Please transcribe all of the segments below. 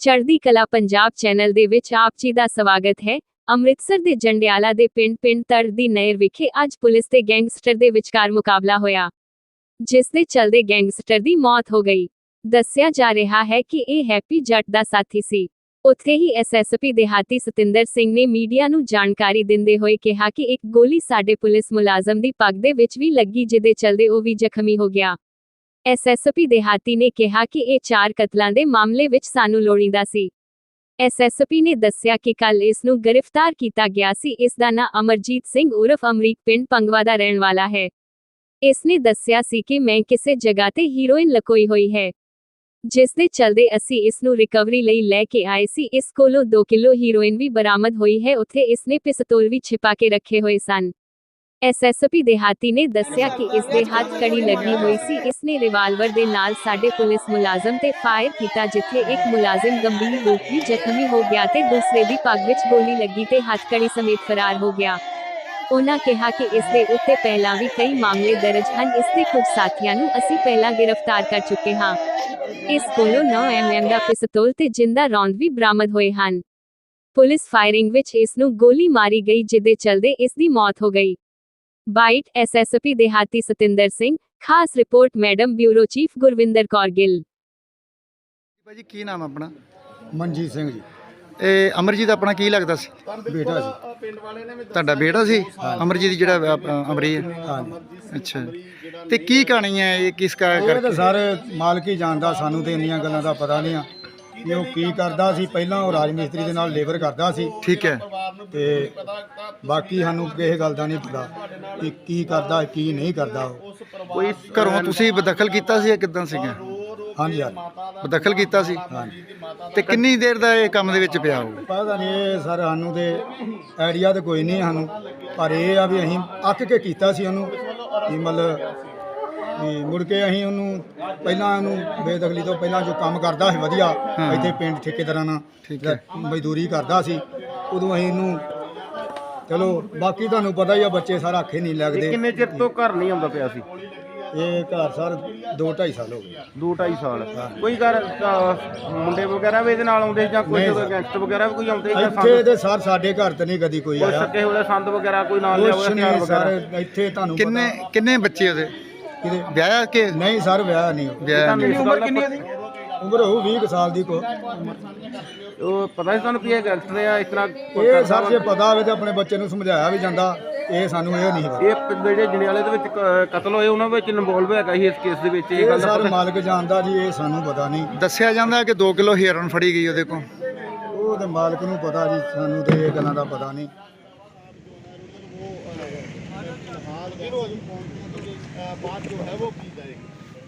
ਚੜ੍ਹਦੀ ਕਲਾ ਪੰਜਾਬ ਚੈਨਲ ਦੇ ਵਿੱਚ ਆਪ ਜੀ ਦਾ ਸਵਾਗਤ ਹੈ। ਅੰਮ੍ਰਿਤਸਰ ਦੇ ਜੰਡਿਆਲਾ ਦੇ ਪਿੰਡ ਪਿੰਡ ਤੜ ਦੀ ਨਹਿਰ ਵਿਖੇ ਅੱਜ ਪੁਲਿਸ ਤੇ ਗੈਂਗਸਟਰ ਦੇ ਵਿਚਕਾਰ ਮੁਕਾਬਲਾ ਹੋਇਆ। ਜਿਸ ਦੇ ਚਲਦੇ ਗੈਂਗਸਟਰ ਦੀ ਮੌਤ ਹੋ ਗਈ। ਦੱਸਿਆ ਜਾ ਰਿਹਾ ਹੈ ਕਿ ਇਹ ਹੈਪੀ ਜੱਟ ਦਾ ਸਾਥੀ ਸੀ। ਉੱਥੇ ਹੀ ਐਸਐਸਪੀ ਦੇਹਾਤੀ ਸਤਿੰਦਰ ਸਿੰਘ ਨੇ ਮੀਡੀਆ ਨੂੰ ਜਾਣਕਾਰੀ ਦਿੰਦੇ ਹੋਏ ਕਿਹਾ ਕਿ ਇੱਕ ਗੋਲੀ ਸਾਡੇ ਪੁਲਿਸ ਮੁਲਾਜ਼ਮ ਦੀ ਪੱਗ ਦੇ ਵਿੱਚ ਵੀ ਲੱਗੀ, ਜਿਹਦੇ ਚਲਦੇ ਉਹ ਵੀ ਜ਼ਖਮੀ ਹੋ ਗਿਆ। ਐਸਐਸਪੀ ਦੇਹਾਤੀ ਨੇ ਕਿਹਾ ਕਿ ਇਹ ਚਾਰ ਕਤਲਾਂ ਦੇ ਮਾਮਲੇ ਵਿੱਚ ਸਾਨੂੰ ਲੋੜੀਂਦਾ ਸੀ। ਐਸਐਸਪੀ ਨੇ ਦੱਸਿਆ ਕਿ ਕੱਲ ਇਸ ਨੂੰ ਗ੍ਰਿਫਤਾਰ ਕੀਤਾ ਗਿਆ ਸੀ। ਇਸ ਦਾ ਨਾਂ ਅਮਰਜੀਤ ਸਿੰਘ ਉਰਫ ਅਮਰੀਕ ਪਿੰਡ ਪੰਗਵਾ ਦਾ ਰਹਿਣ ਵਾਲਾ ਹੈ। ਇਸ ਨੇ ਦੱਸਿਆ ਸੀ ਕਿ ਮੈਂ ਕਿਸੇ ਜਗ੍ਹਾ ਤੇ ਹੀਰੋਇਨ ਲਕੋਈ ਹੋਈ ਹੈ। ਜਿਸ ਦੇ ਚਲਦੇ ਅਸੀਂ ਇਸ ਨੂੰ ਰਿਕਵਰੀ ਲਈ ਲੈ ਕੇ ਆਏ ਸੀ। ਇਸ ਕੋਲੋਂ 2 ਕਿਲੋ ਹੀਰੋਇਨ ਵੀ ਬਰਾਮਦ ਹੋਈ ਹੈ। ਉੱਥੇ ਇਸ ਨੇ ਪਿਸਤੌਲ ਵੀ ਛਿਪਾ ਕੇ ਰੱਖੇ ਹੋਏ ਸਨ। ਐਸਐਸਪੀ ਦੇਹਾਤੀ ਨੇ ਦੱਸਿਆ ਕਿ ਇਸ ਦੇ ਹੱਥ ਕੜੀ ਲੱਗੀ ਹੋਈ ਸੀ। ਇਸ ਨੇ ਰਿਵਾਲਵਰ ਦੇ ਨਾਲ ਸਾਡੇ ਪੁਲਿਸ ਮੁਲਾਜ਼ਮ ਤੇ ਫਾਇਰ ਕੀਤਾ, ਜਿੱਥੇ ਇੱਕ ਮੁਲਾਜ਼ਮ ਗੰਭੀਰ ਰੂਪ ਵਿੱਚ ਜ਼ਖਮੀ ਹੋ ਗਿਆ ਤੇ ਦੂਸਰੇ ਦੀ ਪੱਗ ਵਿੱਚ ਗੋਲੀ ਲੱਗੀ ਤੇ ਹੱਥ ਕੜੀ ਸਮੇਤ ਫਰਾਰ ਹੋ ਗਿਆ। ਉਹਨਾਂ ਕਿਹਾ ਕਿ ਇਸ ਦੇ ਉੱਤੇ ਪਹਿਲਾਂ ਵੀ ਕਈ ਮਾਮਲੇ ਦਰਜ ਹਨ। ਇਸ ਦੇ ਕੁਝ ਸਾਥੀਆਂ ਨੂੰ ਅਸੀਂ ਪਹਿਲਾਂ ਗ੍ਰਿਫਤਾਰ ਕਰ ਚੁੱਕੇ ਹਾਂ। ਇਸ ਕੋਲੋਂ 9 ਐਮਐਮ ਦਾ ਪਿਸਤੌਲ ਤੇ ਜਿੰਦਾ ਰੌਂਦ ਵੀ ਬਰਾਮਦ ਹੋਏ ਹਨ। ਪੁਲਿਸ ਫਾਇਰਿੰਗ ਵਿੱਚ ਇਸ ਨੂੰ ਗੋਲੀ ਮਾਰੀ ਗਈ ਜਿਹਦੇ ਚਲਦੇ ਇਸ ਦੀ ਮੌਤ ਹੋ ਗਈ। ਬਾਈਟ ਐਸਐਸਪੀ ਦੇਹਾਤੀ ਸਤਿੰਦਰ ਸਿੰਘ ਖਾਸ report madam bureau chief Gurvinder Kaur Gill. ਭਾਜੀ ਕੀ ਨਾਮ ਆਪਣਾ? ਮਨਜੀਤ ਸਿੰਘ ਜੀ। ਇਹ ਅਮਰਜੀਤ ਆਪਣਾ ਕੀ ਲੱਗਦਾ ਸੀ? ਬੇਟਾ ਸੀ। ਤੁਹਾਡਾ ਬੇਟਾ ਸੀ? ਅਮਰਜੀਤ ਜਿਹੜਾ ਅਮਰੀ ਅੱਛਾ ਤੇ ਕੀ ਕਹਾਣੀ ਹੈ ਇਹ? ਕਿਸ ਕਾ ਇਹ ਤਾਂ ਸਾਰੇ ਮਾਲਕ ਹੀ ਜਾਣਦਾ ਸਾਨੂੰ ਤੇ ਇੰਨੀਆਂ ਗੱਲਾਂ ਦਾ ਪਤਾ ਨਹੀਂ ਆ ਕਿ ਉਹ ਕੀ ਕਰਦਾ ਸੀ। ਪਹਿਲਾਂ ਉਹ ਰਾਜ ਮਿਸਤਰੀ ਦੇ ਨਾਲ ਲੇਬਰ ਕਰਦਾ ਸੀ। ਠੀਕ ਹੈ। ਤੇ ਬਾਕੀ ਸਾਨੂੰ ਕਿਸੇ ਗੱਲ ਦਾ ਨਹੀਂ ਪਤਾ। ਕਿ ਕੀ ਕਰਦਾ ਕੀ ਨਹੀਂ ਕਰਦਾ ਉਹ। ਕੋਈ ਘਰੋਂ ਤੁਸੀਂ ਬਦਖਲ ਕੀਤਾ ਸੀ ਜਾਂ ਕਿਦਾਂ ਸੀਗਾ ਹਾਂਜੀ ਹਾਂਜੀ। ਬਦਖਲ ਕੀਤਾ ਸੀ? ਹਾਂਜੀ ਤੇ ਕਿੰਨੀ ਦੇਰ ਦਾ ਇਹ ਕੰਮ ਦੇ ਵਿੱਚ ਪਿਆ ਹੋਊ ਪਤਾ ਨਹੀਂ ਇਹ ਸਰ ਸਾਨੂੰ ਤੇ ਆਈਡੀਆ ਤੇ ਕੋਈ ਨਹੀਂ ਸਾਨੂੰ। ਪਰ ਇਹ ਆ ਵੀ ਅਸੀਂ ਅੱਕ ਕੇ ਕੀਤਾ ਸੀ ਉਹਨੂੰ ਵੀ ਮਤਲਬ ਵੀ ਮੁੜ ਕੇ ਅਸੀਂ ਉਹਨੂੰ ਪਹਿਲਾਂ ਉਹਨੂੰ ਬੇਦਖਲੀ ਤੋਂ ਪਹਿਲਾਂ ਜੋ ਕੰਮ ਕਰਦਾ ਸੀ ਵਧੀਆ ਹਾਂ। ਇੱਥੇ ਪਿੰਡ ਠੇਕੇਦਾਰਾਂ ਨਾਲ ਠੀਕ ਹੈ। ਮਜ਼ਦੂਰੀ ਕਰਦਾ ਸੀ ਉਦੋਂ ਅਸੀਂ ਇਹਨੂੰ ਚਲੋ ਬਾਕੀ ਤੁਹਾਨੂੰ ਪਤਾ ਹੀ ਆ ਬੱਚੇ ਸਾਰਾ ਅੱਖੇ ਨਹੀਂ ਲੱਗਦੇ। ਕਿੰਨੇ ਚਿਰ ਤੋਂ ਘਰ ਨਹੀਂ ਆਉਂਦਾ ਪਿਆ ਸੀ? ਇਹ ਘਰ ਸਰ 2 2.5 ਸਾਲ ਹੋ ਗਏ। 2 2.5 ਸਾਲ। ਕੋਈ ਘਰ ਮੁੰਡੇ ਵਗੈਰਾ ਵੀ ਇਹਦੇ ਨਾਲ ਆਉਂਦੇ ਸੀ ਜਾਂ ਕੋਈ ਨਹੀਂ ਜਦੋਂ ਸਰ। ਗੈਂਗਸਟਰ ਵਗੈਰਾ ਵੀ ਕੋਈ ਆਉਂਦੇ ਸੀ ਜਾਂ ਇੱਥੇ ਸੰਦ? ਤੇ ਸਰ ਸਾਡੇ ਘਰ ਤੇ ਨਹੀਂ ਕਦੀ ਕੋਈ ਕੋਈ ਆਇਆ। ਸੱਕੇ ਹੋਏ ਸੰਦ ਵਗੈਰਾ ਕੋਈ ਨਾਲ ਲਿਆ ਕੁਛ ਹੋਇਆ ਹਥਿਆਰ ਨਹੀਂ ਵਗੈਰਾ? ਸਰ ਇੱਥੇ ਤੁਹਾਨੂੰ ਕਿੰਨੇ ਕਿੰਨੇ ਬੱਚੇ ਉਹਦੇ? ਵਿਆਹ ਕਿ? ਨਹੀਂ ਸਰ ਵਿਆਹ ਨਹੀਂ। ਵਿਆਹ ਤੁਹਾਨੂੰ ਨਹੀਂ। ਇਸ ਗੱਲ ਦਾ ਉਮਰ ਹੋਊ 20 ਕੁ ਸਾਲ ਦੀ ਕੋ। ਉਹ ਪਤਾ ਸੀ ਤੁਹਾਨੂੰ ਵੀ ਇਹ ਗੈਂਗਸਟਰ ਆ ਇਸ ਤਰ੍ਹਾਂ ਇਹ ਸਰ ਜੇ ਪਤਾ ਹੋਵੇ ਤੇ ਆਪਣੇ ਬੱਚੇ ਨੂੰ ਸਮਝਾਇਆ ਵੀ ਜਾਂਦਾ ਇਹ ਸਾਨੂੰ ਇਹ ਨਹੀਂ ਪਤਾ। ਇਹ ਪਿੰਡ ਜਿਹੜੇ ਜੰਡਿਆਲੇ ਦੇ ਵਿੱਚ ਕ- ਕਤਲ ਹੋਏ ਉਹਨਾਂ ਵਿੱਚ ਇਨਵੋਲਵ ਹੈਗਾ ਸੀ ਇਸ ਕੇਸ ਦੇ ਵਿੱਚ ਇਹ ਇਹ ਗੱਲ ਦਾ ਸਰ ਪਤਾ ਮਾਲਕ ਜਾਣਦਾ ਜੀ ਇਹ ਸਾਨੂੰ ਪਤਾ ਨਹੀਂ। ਦੱਸਿਆ ਜਾਂਦਾ ਕਿ 2 ਕਿਲੋ ਹੀਰਨ ਫੜੀ ਗਈ ਉਹਦੇ ਕੋਲ। ਉਹ ਤੇ ਮਾਲਕ ਨੂੰ ਪਤਾ ਜੀ ਸਾਨੂੰ ਤੇ ਇਹ ਗੱਲਾਂ ਦਾ ਪਤਾ ਨਹੀਂ।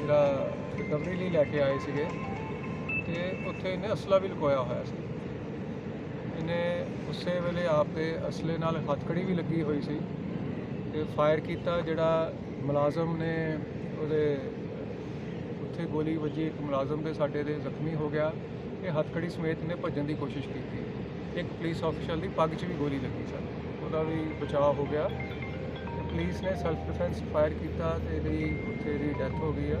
ਜਿਹੜਾ ਰਿਕਵਰੀ ਲਈ ਲੈ ਕੇ ਆਏ ਸੀਗੇ ਤੇ ਉੱਥੇ ਇਹਨੇ ਅਸਲਾ ਵੀ ਲਗਾਇਆ ਹੋਇਆ ਸੀ। ਇਹਨੇ ਉਸੇ ਵੇਲੇ ਆਪ ਦੇ ਅਸਲੇ ਨਾਲ ਹੱਥਕੜੀ ਵੀ ਲੱਗੀ ਹੋਈ ਸੀ ਤੇ ਫਾਇਰ ਕੀਤਾ ਜਿਹੜਾ ਮੁਲਾਜ਼ਮ ਨੇ ਉਹਦੇ ਉੱਥੇ ਗੋਲੀ ਵੱਜੀ, ਇੱਕ ਮੁਲਾਜ਼ਮ ਦੇ ਸਾਡੇ ਦੇ ਜ਼ਖਮੀ ਹੋ ਗਿਆ। ਇਹ ਹੱਥਕੜੀ ਸਮੇਤ ਨੇ ਭੱਜਣ ਦੀ ਕੋਸ਼ਿਸ਼ ਕੀਤੀ। ਇੱਕ ਪੁਲਿਸ ਅਫਸਰ ਦੀ ਪੱਗ 'ਚ ਵੀ ਗੋਲੀ ਲੱਗੀ ਸਰ। ਉਹਦਾ ਵੀ ਬਚਾਅ ਹੋ ਗਿਆ। ਪੁਲਿਸ ਨੇ ਸੈਲਫ ਡਿਫੈਂਸ ਫਾਇਰ ਕੀਤਾ ਤੇ ਇਹਦੀ ਉੱਥੇ ਦੀ ਡੈਥ ਹੋ ਗਈ ਆ।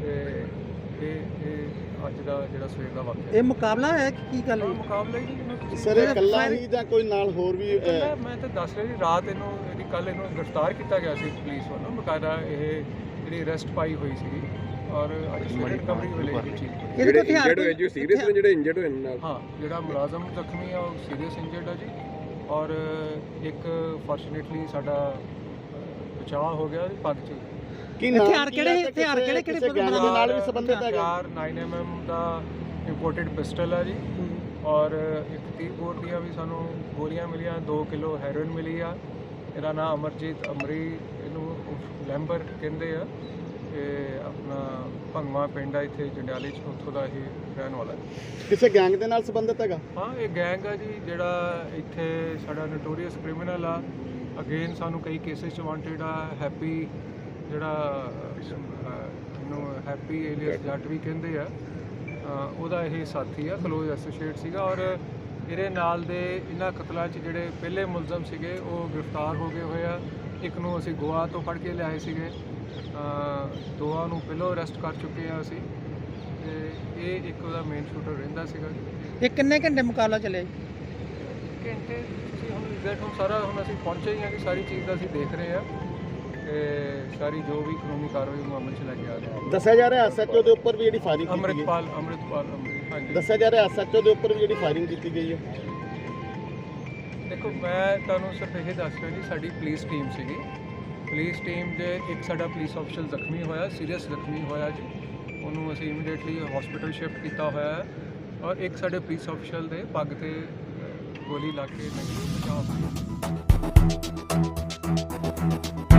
ਤੇ ਇਹ ਇਹ ਅੱਜ ਦਾ ਜਿਹੜਾ ਸਵੇਰ ਦਾ ਵਾਕਿਆ ਇਹ ਮੁਕਾਬਲਾ ਹੈ ਕਿ ਕੀ ਗੱਲ ਇਹ ਹੈ ਮੁਕਾਬਲਾ ਹੀ ਤੁਸੀਂ ਸਰ ਇਹ ਇਕੱਲਾ ਹੀ ਜਾਂ ਕੋਈ ਨਾਲ ਹੋਰ ਵੀ ਮੈਂ ਮੈਂ ਤਾਂ ਦੱਸ ਰਿਹਾ ਜੀ ਰਾਤ ਇਹਨੂੰ ਇਹਦੀ ਕੱਲ ਇਹਨੂੰ ਗ੍ਰਿਫਤਾਰ ਕੀਤਾ ਗਿਆ ਸੀ ਪੁਲਿਸ ਵੱਲੋਂ। ਬਕਾਇਦਾ ਇਹ ਜਿਹੜੀ ਅਰੈਸਟ ਪਾਈ ਹੋਈ ਸੀ ਔਰ ਅੱਜ ਸਵੇਰੇ ਰਿਕਵਰੀ ਇਹ ਠੀਕ। ਹੋਈ। ਇਹਦੇ ਕੋਲ ਹਥਿਆਰ ਹੋਏ ਜੋ ਸੀਰੀਅਸ ਨੇ ਜਿਹੜੇ ਇੰਜਰਡ ਹੋਏ ਨਾਲ। ਹਾਂ ਜਿਹੜਾ ਮੁਲਾਜ਼ਮ ਜ਼ਖਮੀ ਆ ਉਹ ਸੀਰੀਅਸ ਇੰਜਰਡ ਆ ਜੀ। ਔਰ ਇੱਕ ਫੋਰਚੂਨੇਟਲੀ ਸਾਡਾ ਬਚਾਅ ਹੋ ਗਿਆ ਉਹਦੀ ਪੱਗ 'ਚ। ਹਥਿਆਰ ਕਿਹੜੇ ਹਥਿਆਰ ਕਿਹੜੇ ਕਿਹੜੇ ਦੇ ਨਾਲ ਵੀ ਸੰਬੰਧਿਤ ਹੈਗਾ? ਹਥਿਆਰ 9mm ਦਾ ਇੰਪੋਰਟਡ ਪਿਸਟਲ ਆ ਜੀ। ਔਰ ਇੱਕ 30 ਬੋਰ ਦੀਆਂ ਵੀ ਸਾਨੂੰ ਗੋਲੀਆਂ ਮਿਲੀਆਂ 2 ਕਿਲੋ ਹੈਰੋਇਨ ਮਿਲੀ ਆ। ਇਹਦਾ ਨਾਮ ਅਮਰਜੀਤ ਅਮਰੀ ਇਹਨੂੰ ਲੈਂਬਰ ਕਹਿੰਦੇ ਆ। ਇਹ ਆਪਣਾ ਭੰਗਵਾ ਪਿੰਡ ਆ ਇੱਥੇ ਜੰਡਿਆਲੇ 'ਚ ਉੱਥੋਂ ਦਾ ਇਹ ਰਹਿਣ ਵਾਲਾ ਹੈ। ਕਿਸੇ ਗੈਂਗ ਦੇ ਨਾਲ ਸੰਬੰਧਿਤ ਹੈਗਾ? ਹਾਂ ਇਹ ਗੈਂਗ ਆ ਜੀ ਜਿਹੜਾ ਇੱਥੇ ਸਾਡਾ ਨੋਟੋਰੀਅਸ ਕ੍ਰਿਮੀਨਲ ਆ। ਅਗੇਨ ਸਾਨੂੰ ਕਈ ਕੇਸਿਸ 'ਚ ਵਾਂਟਡ ਆ ਹੈਪੀ ਜਿਹੜਾ ਇਹਨੂੰ ਹੈਪੀ ਏਲੀਅਸ ਜੱਟ ਵੀ ਕਹਿੰਦੇ ਆ। ਅਹ, ਉਹਦਾ ਇਹ ਸਾਥੀ ਆ ਕਲੋਜ਼ ਐਸੋਸੀਏਟ ਸੀਗਾ ਔਰ ਇਹਦੇ ਨਾਲ ਦੇ ਇਹਨਾਂ ਕਤਲਾਂ 'ਚ ਜਿਹੜੇ ਪਹਿਲੇ ਮੁਲਜ਼ਮ ਸੀਗੇ ਉਹ ਗ੍ਰਿਫਤਾਰ ਹੋ ਗਏ ਹੋਏ ਆ। ਇੱਕ ਨੂੰ ਅਸੀਂ ਗੋਆ ਤੋਂ ਫੜ ਕੇ ਲਿਆਏ ਸੀਗੇ। ਦੋਵਾਂ ਨੂੰ ਪਹਿਲਾਂ ਅਰੈਸਟ ਕਰ ਚੁੱਕੇ ਆ ਅਸੀਂ ਤੇ ਇਹ ਇੱਕ ਉਹਦਾ ਮੇਨ ਸ਼ੂਟਰ ਰਹਿੰਦਾ ਸੀਗਾ। ਇਹ ਕਿੰਨੇ ਘੰਟੇ ਮੁਕਾਬਲਾ ਚੱਲਿਆ ਜੀ? ਘੰਟੇ ਤੁਸੀਂ ਹੁਣ ਐਗਜ਼ੈਕਟ ਹੁਣ ਸਾਰਾ ਹੁਣ ਅਸੀਂ ਪਹੁੰਚੇ ਹੀ ਹਾਂ ਕਿ ਸਾਰੀ ਚੀਜ਼ ਦਾ ਅਸੀਂ ਦੇਖ ਰਹੇ ਹਾਂ ਤੇ ਸਾਰੀ ਜੋ ਵੀ ਕਾਨੂੰਨੀ ਕਾਰਵਾਈ ਨੂੰ ਅਮਲ 'ਚ ਲੈ ਕੇ ਆ ਰਹੇ ਹਾਂ। ਦੱਸਿਆ ਜਾ ਰਿਹਾ ਐਸਐਚਓ ਦੇ ਉੱਪਰ ਵੀ ਜਿਹੜੀ ਫਾਇਰਿੰਗ ਕੀਤੀ ਗਈ ਅੰਮ੍ਰਿਤਪਾਲ ਅੰਮ੍ਰਿਤਪਾਲ ਅੰਮ੍ਰਿਤ ਹਾਂਜੀ। ਦੱਸਿਆ ਜਾ ਰਿਹਾ ਐਸਐਚਓ ਦੇ ਉੱਪਰ ਵੀ ਜਿਹੜੀ ਫਾਇਰਿੰਗ ਕੀਤੀ ਗਈ ਹੈ। ਦੇਖੋ ਮੈਂ ਤੁਹਾਨੂੰ ਸਿਰਫ ਇਹ ਦੱਸ ਰਿਹਾ ਜੀ ਸਾਡੀ ਪੁਲਿਸ ਟੀਮ ਸੀਗੀ। ਪੁਲਿਸ ਟੀਮ ਦੇ ਇੱਕ ਸਾਡਾ ਪੁਲਿਸ ਅਫਸਰ ਜ਼ਖਮੀ ਹੋਇਆ, ਸੀਰੀਅਸ ਜ਼ਖਮੀ ਹੋਇਆ ਜੀ। ਉਹਨੂੰ ਅਸੀਂ ਇਮੀਡੀਏਟਲੀ ਹਸਪੀਟਲ ਸ਼ਿਫਟ ਕੀਤਾ ਹੋਇਆ ਹੈ ਔਰ ਇੱਕ ਸਾਡੇ ਪੁਲਿਸ ਅਫਸਰ ਦੇ ਪੱਗ ਤੇ ਗੋਲੀ ਲੱਗ ਕੇ ਨਹੀਂ ਬਚਾਅ ਹੋ